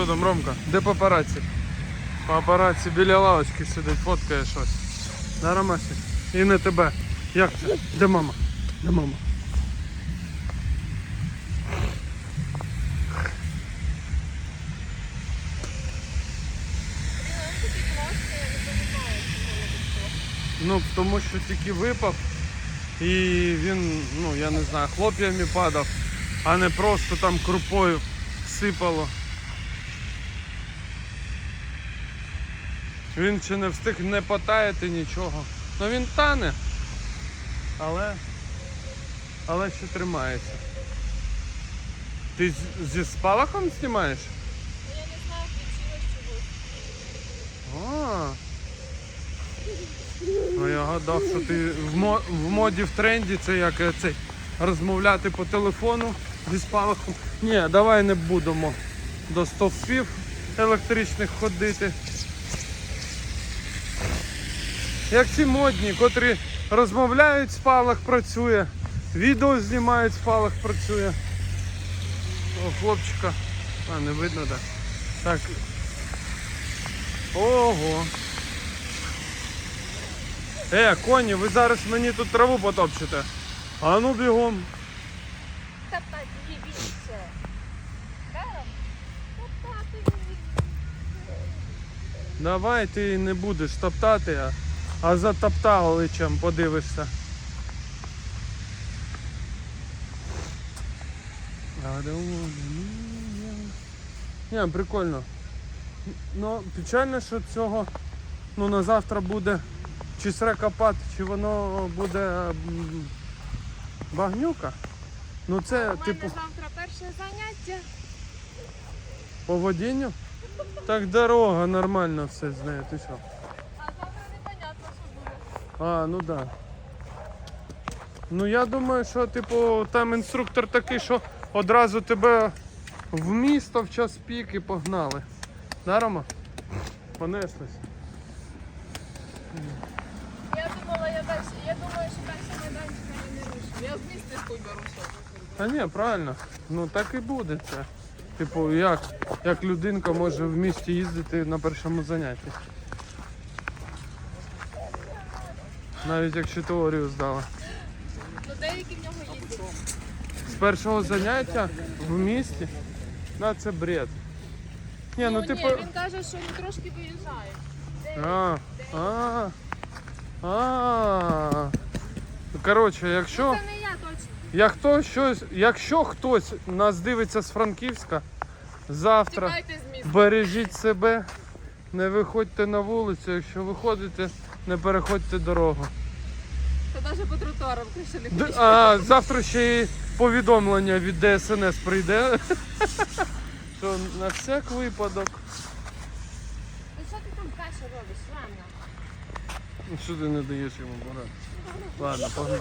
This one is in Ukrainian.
Що там, Ромка? Де папараці? Папараці біля лавочки сидить, фоткає щось. Да, Ромасі? І не тебе. Як це? Де мама? Де мама? Ну, тому що тільки випав і він, ну я не знаю, хлоп'ями падав, а не просто там крупою сипало. Він ще не встиг не потаяти нічого. Ну він тане, але, але ще тримається. Ти зі спалахом знімаєш? Я не знаю, включилось чогось. А. Ну я гадав, що ти в, мо- в моді в тренді це як е, цей розмовляти по телефону зі спалахом. Ні, давай не будемо до стовпів електричних ходити. Як ці модні, котрі розмовляють, спалах працює, відео знімають, спалах працює. О, хлопчика. А, не видно, так. Так. Ого. Е, коні, ви зараз мені тут траву потопчете. А ну бігом. Топтати її. Давай ти не будеш топтати, а, а за топталичем подивишся. Ні, прикольно. Ну, печально, що цього ну, на завтра буде чи срекопад, чи воно буде багнюка. Ну це У мене типу завтра перше заняття. по водінню. Так дорога нормально все з нею. Ти що? А завтра непонятно, що буде. А, ну да. Ну я думаю, що типу там інструктор такий, що одразу тебе в місто в час пік і погнали. Да, Рома? Понеслись. Я думала, я далі. Я думаю, що далі майданчика я не рушу. Я з міста хуй беруся. Та ні, правильно. Ну так і буде це. Типу, як, як людинка може в місті їздити на першому занятті. Навіть якщо теорію здала. Ну деякі в нього їздять. З першого заняття в місті? Да, це бред. Ні, ну ні, типу. він каже, що він трошки виїжджає. А, а, а. Ну, Коротше, якщо, Це не я точно. як хто щось, якщо хтось нас дивиться з Франківська, завтра Тікайте з міста. бережіть себе, не виходьте на вулицю, якщо виходите, не переходьте дорогу. Та навіть по тротуарам краще не Д-. А завтра ще й повідомлення від ДСНС прийде. Що на всяк випадок. Ну що ти там кашу робиш, Ладно. Ну, Що ти не даєш йому брати? Ладно, погнали.